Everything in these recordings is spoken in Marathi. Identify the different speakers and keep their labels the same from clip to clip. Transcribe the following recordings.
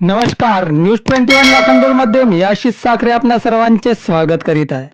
Speaker 1: नमस्कार न्यूज ट्वेंटी वन लाखांदूरमध्ये मी आशिष साखरे आपणा सर्वांचे स्वागत करीत आहे.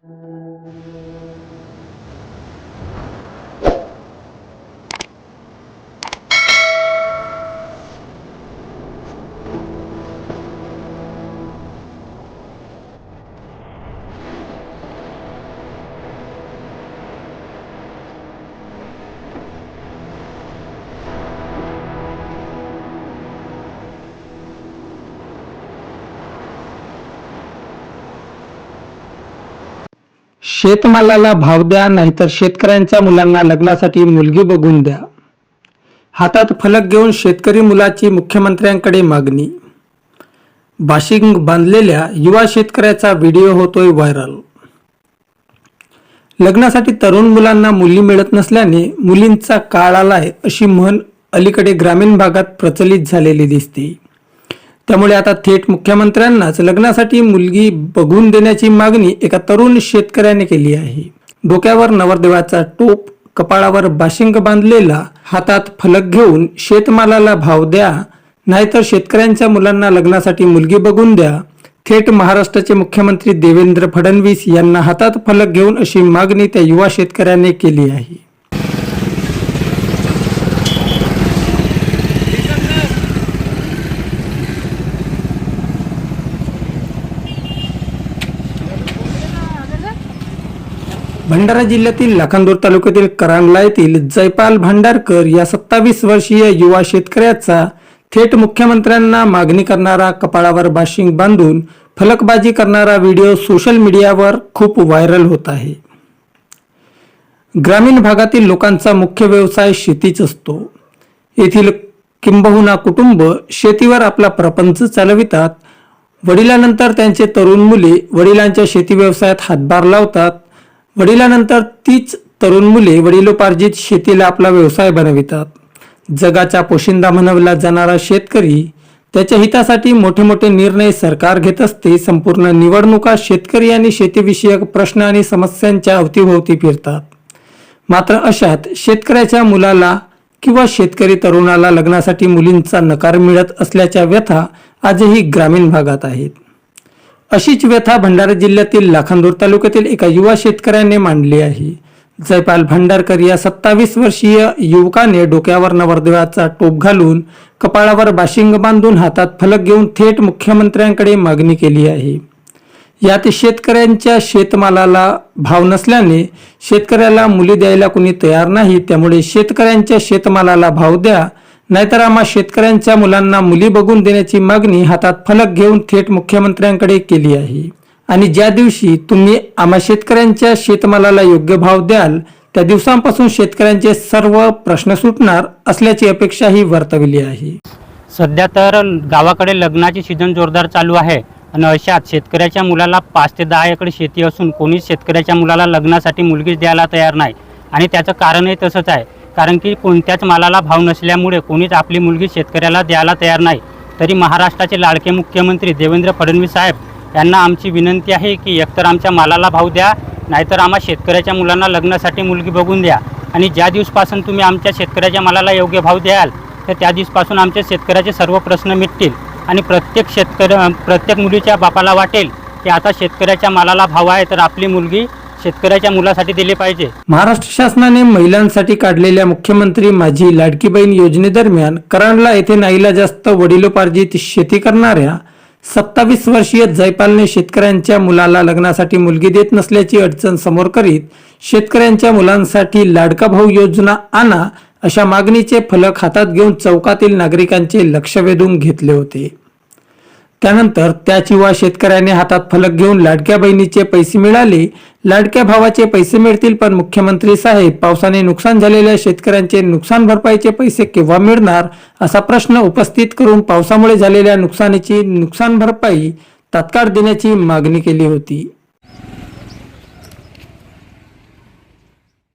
Speaker 1: शेतमालाला भाव द्या नाहीतर शेतकऱ्यांच्या मुलांना लग्नासाठी मुलगी बघून द्या. हातात फलक घेऊन शेतकरी मुलाची मुख्यमंत्र्यांकडे मागणी. बाशिंग बांधलेल्या युवा शेतकऱ्याचा व्हिडिओ होतोय व्हायरल. लग्नासाठी तरुण मुलांना मुली मिळत नसल्याने मुलींचा काळ आलाय अशी म्हण अलीकडे ग्रामीण भागात प्रचलित झालेली दिसते. त्यामुळे आता थेट मुख्यमंत्र्यांनाच लग्नासाठी मुलगी बघून देण्याची मागणी एका तरुण शेतकऱ्याने केली आहे. डोक्यावर नवरदेवाचा टोप कपाळावर बाशिंग बांधलेला हातात फलक घेऊन शेतमालाला भाव द्या नाहीतर शेतकऱ्यांच्या मुलांना लग्नासाठी मुलगी बघून द्या थेट महाराष्ट्राचे मुख्यमंत्री देवेंद्र फडणवीस यांना हातात फलक घेऊन अशी मागणी त्या युवा शेतकऱ्याने केली आहे. भंडारा जिल्ह्यातील लाखांदूर तालुक्यातील करांगला येथील जयपाल भांडारकर या सत्तावीस वर्षीय युवा शेतकऱ्याचा थेट मुख्यमंत्र्यांना मागणी करणारा कपाळावर बाशिंग बांधून फलकबाजी करणारा व्हिडिओ सोशल मीडियावर खूप व्हायरल होत आहे. ग्रामीण भागातील लोकांचा मुख्य व्यवसाय शेतीच असतो. येथील किंबहुना कुटुंब शेतीवर आपला प्रपंच चालवितात. वडिलांनंतर त्यांचे तरुण मुले वडिलांच्या शेती व्यवसायात हातभार लावतात. वडिलांनंतर तीच तरुण मुले वडिलोपार्जित शेतीला आपला व्यवसाय बनवितात. जगाचा पोशिंदा म्हणवला जाणारा शेतकरी त्याच्या हितासाठी मोठे मोठे निर्णय सरकार घेत असते संपूर्ण निवडणुका शेतकरी आणि शेतीविषयक प्रश्न आणि समस्यांच्या अवतीभोवती फिरतात. मात्र अशात शेतकऱ्याच्या मुलाला किंवा शेतकरी तरुणाला लग्नासाठी मुलींचा नकार मिळत असल्याच्या व्यथा आजही ग्रामीण भागात आहेत. अशीच व्यथा भंडारा जिल्ह्यातील लाखांदूर तालुक्यातील एका युवा शेतकऱ्याने मांडली आहे. जयपाल भंडारकर या सत्तावीस वर्षीय युवकाने डोक्यावर नवरदेवाचा टोप घालून कपाळावर बाशिंग बांधून हातात फलक घेऊन थेट मुख्यमंत्र्यांकडे मागणी केली आहे. यात शेतकऱ्यांच्या शेतमालाला भाव नसल्याने शेतकऱ्याला मुली द्यायला कुणी तयार नाही त्यामुळे शेतकऱ्यांच्या शेतमालाला भाव द्या नाहीतर आम्हा शेतकऱ्यांच्या मुलांना मुली बघून देण्याची मागणी हातात फलक घेऊन थेट मुख्यमंत्र्यांकडे केली आहे. आणि ज्या दिवशी तुम्ही आम्हा शेतकऱ्यांच्या शेतमालाला योग्य भाव द्याल त्या दिवसांपासून शेतकऱ्यांचे सर्व प्रश्न सुटणार असल्याची अपेक्षाही वर्तवली आहे.
Speaker 2: सध्या तर गावाकडे लग्नाची सीझन जोरदार चालू आहे. आणि अशात शेतकऱ्याच्या मुलाला पाच ते दहा एकर शेती असून कोणीच शेतकऱ्याच्या मुलाला लग्नासाठी मुलगीच द्यायला तयार नाही. आणि त्याचं कारणही तसंच आहे. कारण की कोणत्याच मालाला भाव नसल्यामुळे कोणीच आपली मुलगी शेतकऱ्याला द्यायला तयार नाही. तरी महाराष्ट्राचे लाडके मुख्यमंत्री देवेंद्र फडणवीस साहेब यांना आमची विनंती आहे की एकतर आमच्या मालाला भाव द्या नाहीतर आम्हा शेतकऱ्याच्या मुलांना लग्नासाठी मुलगी बघून द्या. आणि ज्या दिवसपासून तुम्ही आमच्या शेतकऱ्याच्या मालाला योग्य भाव द्याल तर त्या दिवसपासून आमच्या शेतकऱ्याचे सर्व प्रश्न मिटतील. आणि प्रत्येक शेतकरी प्रत्येक मुलीच्या बापाला वाटेल की आता शेतकऱ्याच्या मालाला भाव आहे तर आपली मुलगी शेतकऱ्याच्या मुलासाठी दिले पाहिजे.
Speaker 1: महाराष्ट्र शासनाने महिलांसाठी काढलेल्या मुख्यमंत्री माझी लाडकी बहीण योजनेदरम्यान कराडला येथे नाईला जास्त वडिलोपार्जित शेती करणाऱ्या सत्तावीस वर्षीय जयपालने शेतकऱ्यांच्या मुलाला लग्नासाठी मुलगी देत नसल्याची अडचण समोर करीत शेतकऱ्यांच्या मुलांसाठी लाडका भाऊ योजना आणा अशा मागणीचे फलक हातात घेऊन चौकातील नागरिकांचे लक्ष वेधून घेतले होते. त्यानंतर त्याशिवाय शेतकऱ्याने हातात फलक घेऊन लाडक्या बहिणीचे पैसे मिळाले. लाडक्या भावाचे पैसे मिळतील पण मुख्यमंत्री साहेब पावसाने नुकसान झालेल्या शेतकऱ्यांचे नुकसान भरपाईचे पैसे केव्हा मिळणार? असा प्रश्न उपस्थित करून पावसामुळे झालेल्या नुकसानीची नुकसान भरपाई तात्काळ देण्याची मागणी केली होती.